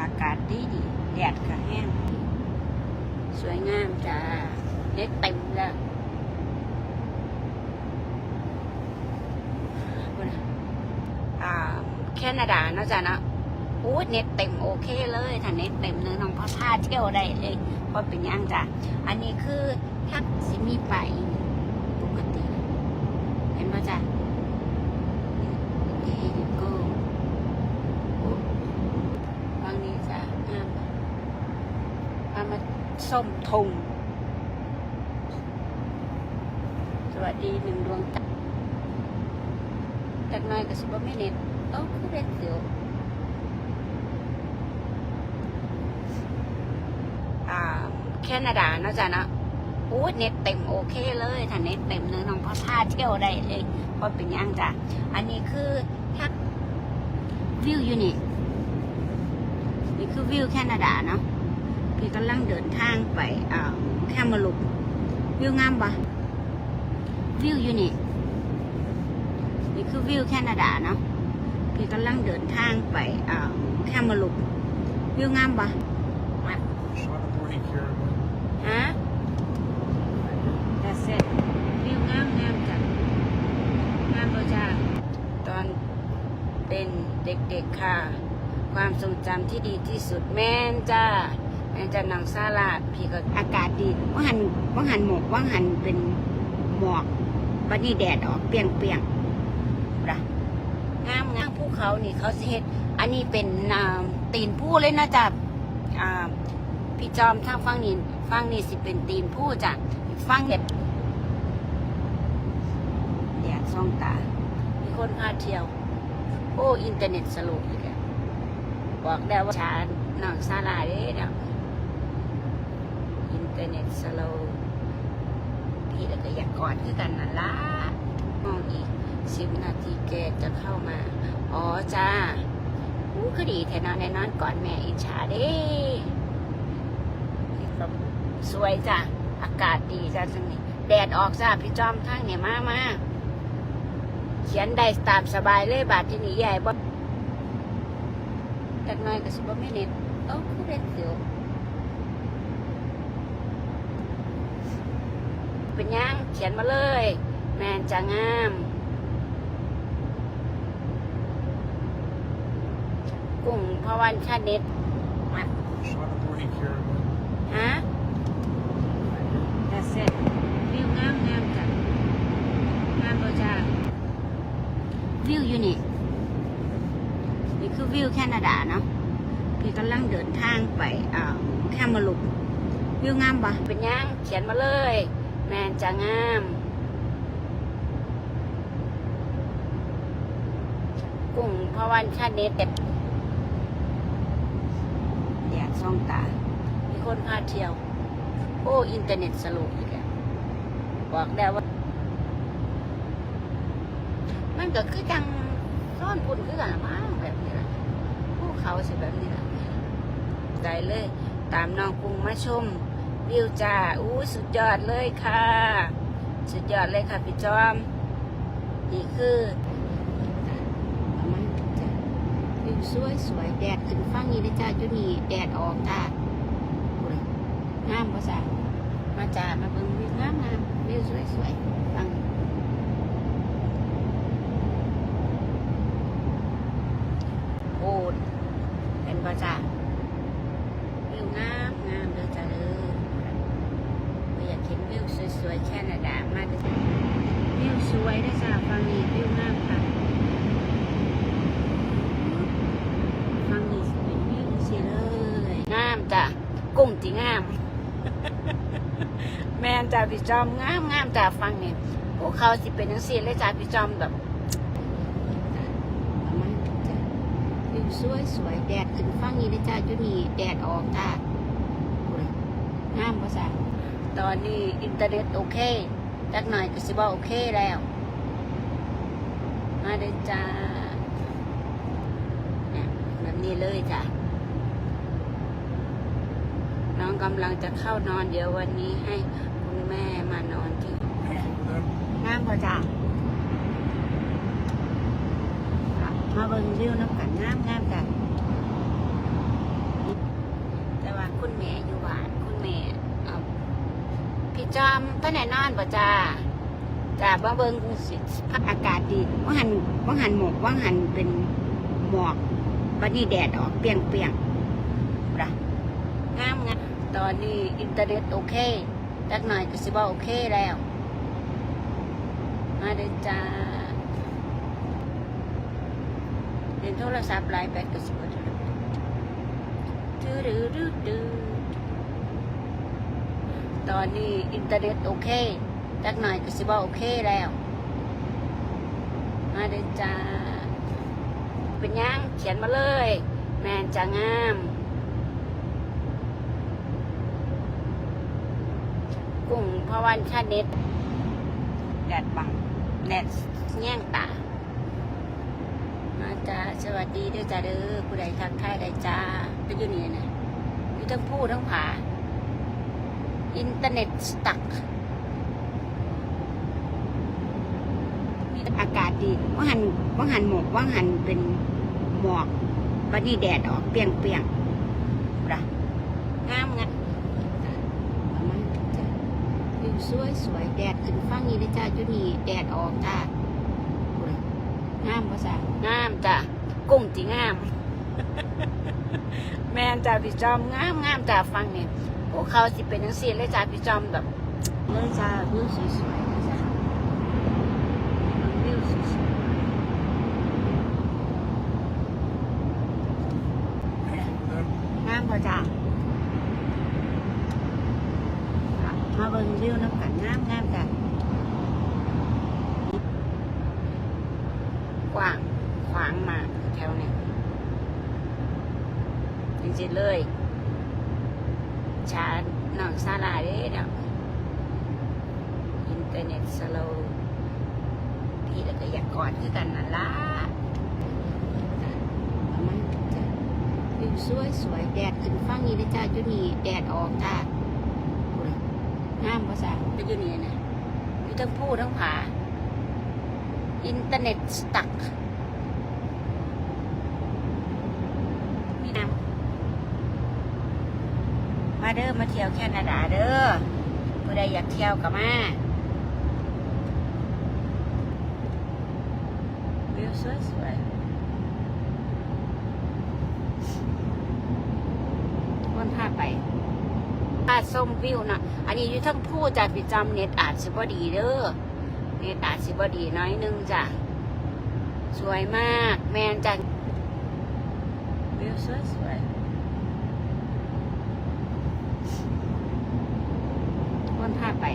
อากาศดีดีแดดก็แห้ง สวยงามจ้าเน็ตเต็มแล้วดูนะแคนาดาเนาะจ้ะเนาะโอ้เน็ตเต็มโอเคเลยถ้าเน็ตเต็มเนื้อน้องพ่อพาเที่ยวได้เลยพราะเป็นหยังจ้ะ อันนี้คือทักซิมีไปปกติ เห็นป่ะจ้ะ เดยูโก้บางนี้จ้ะงามปะมามาส้มทง สวัสดีหนึ่งดวงตาจากน้อยก็สิบไม่เน็ตเอ้คือเด็ดเดียวอ่าแคนาดาเนาะจ้ะนะโอ้เน็ตเต็มโอเคเลยถ้าเน็ตเต็มเนื้อน้องพ่อพาเที่ยวได้เลยเพราะเป็นหยังจ้ะ อันนี้คือ ทักวิวอยู่นี่นี่คือวิวแคนาดาเนาะพี่กำลังเดินทางไปอ่าแคมาลุกวิวงามปะวิวอยู่นี่นี่คือวิวแคนาดาเนาะพี่กำลังเดินทางไปอ่าแคมาลุกวิวงามปะ Shot a break here, but ฮะ That's it วิวงามงามจ้ะงามปะจ้าตอน เด็กๆค่ะ ความทรงจำที่ดีที่สุดแม่นจ้าแม่นจะนางซาลาดพี่ก็อากาศดีว่างหันว่างหันหมอกว่างหันเป็นหมอกบัดนี้แดดออกเปียงเปียงนะงามงามภูเขานี่เขาเฮ็ดอันนี้เป็นตีนผู้เลยนะจ๊ะพี่จอมทางฟังนี่ฟังนี่สิเป็นตีนผู้จ้ะฟังเด็ดแดดส่องตา มีคนพาเที่ยว โอ้อินเทอร์เน็ตสลว์อีกแล้วบอกได้ว่าชาหนังซาลาเด้เนาะอินเทอร์เน็ตสลว์พี่แล้วก็อยากกอดคือกันนั่นละมองอีกสิบนาทีแกจะเข้ามา อ๋อจ้าอู้ก็ดีแทนอนในนอนก่อนแม่อิจฉาเด้สวยจ้ะอากาศดีจ้ะจังนี้แดดออกจ้าพี่จอมทางเนี่ยมามา เขียนได้ตามสบายเลยบาทที่นี่ใหญ่บ่จากหน้อยก็สิบ่ไม่เน็ตเอ้าคือเด็ดเดียวเป็นยังเขียนมาเลย แมนจะงามกุ้งพวันชาเน็ต shot a break here, but ฮะ That's it วิวงามงามจ้ะงามบ่จ้าวิว อยู่นี่นี่คือวิวแคนาดาเนาะพี่กำลังเดินทางไปอ่าแคมาลุกวิวงามปะเป็นยังเขียนมาเลย แมนจะงามกุ้งพะวันชาเน็ตเด็ดแดดส่องตา มีคนพาเที่ยว โอ้ อินเทอร์เน็ตสโลว์อีกแล้วบอกได้ว่า มันก็คือจังซ่อนปุ่นคือกันละมั้งแบบนี้ละภูเขาสิแบบนี้ละได้เลย ตามน้องกรุงมาชม วิวจ้าอู้สุดยอดเลยค่ะ สุดยอดเลยค่ะพี่จอม นี่คือประมาณนี้จ้ะวิวสวยสวยแดดขึ้นฟังนี้นะจ้าจุนี่แดดออกจ้างามภาษามาจ่ามาเบิ่งวิวงามงามวิวสวยสวยฟังโอ้ เป็นภาษาวิวงามงามเลยจ้าเลยไม่อยากเห็นวิวสวยๆแค่นาดามาเลยวิวสวยนะจ้าฟังนี้วิวงามค่ะฟังนี้สิเป็นวิวสิเลยงามจ้ะกุ้งจีงาม แม่นจ่าพี่จอมงามงามจ่าฟังนี่ยพวกเขาสิเป็นจังซี่เลยจ่าพี่จอมแบบประมาณนี้จ้ะ วิวสวยสวยแดดขึ้นฟังนี้นะจ้าจุนี่แดดออกจ้าโอ้ยงามภาษาตอนนี้อินเทอร์เน็ตโอเคจักหน่อยก็สิว่าโอเคแล้ว มาเลยจ้าเนี่ยแบบนี้เลยจ้ะน้องกำลังจะเข้านอนเดี๋ยววันนี้ให้คุณแม่มานอนที่ over them. งามพอจ้ะ มาเบิ่งวิวน้ำกันงามงามกันแต่ว่าคุณแม่อยู่บ้านคุณแม่พี่จอมเพื่อนไหนนอนบ่จ้าจ้าบ่เบิ่งสิอากาศดีว่าหันว่าหันหมอกว่าหันเป็นหมอกวันนี้แดดออกเปียงเปียงนะงามงามตอนนี้อินเทอร์เน็ตโอเคจักหน่อยก็สิบ่โอเคแล้ว มาเด้จ้า เล่นโทรศัพท์ไลน์แบตก็สิบ่ได้ดื้อดื้อดื้อดื้อตอนนี้อินเทอร์เน็ตโอเคจักหน่อยก็สิบ่โอเคแล้ว มาเด้อจ้า เป็นยังเขียนมาเลย แมนจะงามกุ้งพระวันชาเน็ตแดดบังแดดแย่งตา สวัสดีเด้อจ้าเด้อผู้ใดทักทายได้จ้าเป็นอยู่นี่นะอยู่ทั้งผู้ทั้งผาอินเทอร์เน็ตสตักนี่อากาศดีว่างหันว่างหันหมอกว่างหันเป็นหมอกวันนี้แดดออกเปียงเปียงนะงามงามเอามาจ้ะวิวสวยสวยแดดขึ้นฟังนี้เลยจ้าจุนี่แดดออกจ้างามภาษางามจ้ะ กุ้งจีงาม แม่นจ้าพี่จอมงามงามจ้าฟังเนี่ยพวกเขาสิเป็นทั้งสี่เลยจ้าพี่จอมแบบเลยจ้าวิวสวยๆนะจ้าวิวสวยๆงามพอจ้ามาเบิ่งวิวน้ำกันงามงามจ้ะ กว้างขวางมากแถวเนี้ยจริงๆเลยชาหนองซาลาเด้เนาะอินเทอร์เน็ตสโลว์พี่แล้วก็อยากกอดคือกันนั่นล่ะเอามาจ้ะวิวสวยสวยแดดขึ้นฟังนี้นะจ้าจุนี่แดดออกจ้าโอ้ยงามภาษาเป็นอยู่นี่นะอยู่ทั้งผู้ทั้งผาอินเทอร์เน็ตสตักนี่นะมา เด้อมาเที่ยวแคนาดาเด้อผู้ใดอยากเที่ยวก็มาวิวสวยสวยวันพาไปพาส้มวิวนะอันนี้อยู่ทั้งผู้จากปิจำเน็ตอาจสิบ่ดีเด้อเน็ตอาจสิบดีน้อยนึงจ้ะสวยมาก แมนจังวิวสวยสวยวน พาไป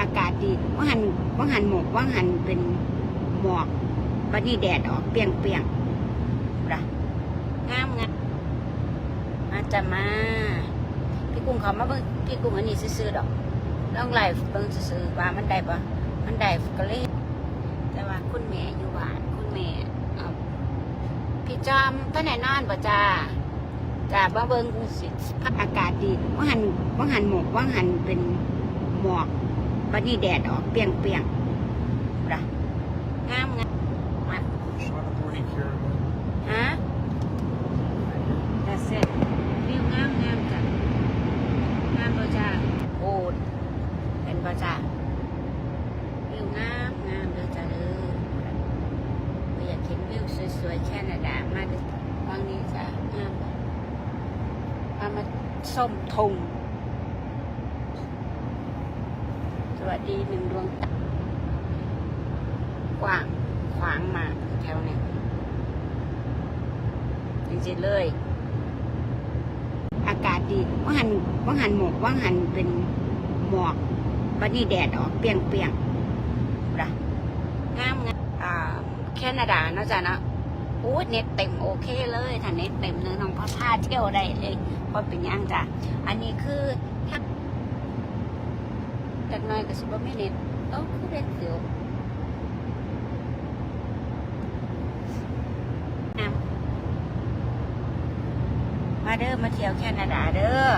อากาศดีว่าหันว่าหันหมอกว่าหันเป็นหมอกวันนี้แดดออกเปียงเปียงนะงามงามมาจะมา พี่กุ้งเขามาเบิ่งพี่กุ้งอันนี้ซื้อๆดอกลองไลฟ์เบิ่งซื่อว่ามันได้ปะมันได้ก็เลยแต่ว่าคุณแม่อยู่บ้านคุณแม่พี่จอมเพื่อนไหนนอนบ่จ้า จ้าบ่เบิ่งสิอากาศดีว่าหันว่าหันหมอกว่าหันเป็นหมอกวันนี้แดดออกเปรียงเปียงๆนะงามงามมา Shot a 40 Caravan. ฮะ That's it วิวงามงามจ้ะงามบ่จ้าโอ้เป็นบ่จ้า วิวงามงามเลยจ้าเลยไม่อยากเห็นวิวสวยๆแค่นาดามาดูบางนี้จ้างามบ่พามา ส้มทง สวัสดีหนึ่งดวงตากว้างขวางมาแถวเนี้ยจริงๆเลย อากาศดีว่างหันว่างหันหมอกว่างหันเป็นหมอกวันนี้แดดออกเปียงเปียงนะงามงามอ่าแคนาดาเนาะจ๊ะเนาะ อ้เน็ตเต็มโอเคเลยถ้าเน็ตเต็มเนื้อน้องพระพาเที่ยวได้เลยพราะเป็นยังจ้ะอันนี้คือถ้าจากน้อยก็สิบไม่เน็ตเอ้าคือเด็ดเดียวมาเด้อมาเที่ยวแคนาดาเด้อ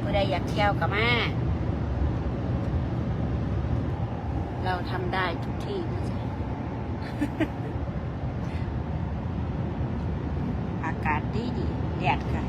ผู้ใดอยากเที่ยวก็มาเราทำได้ทุกที่นะจ๊ะากาศดีดีแดดค่ะ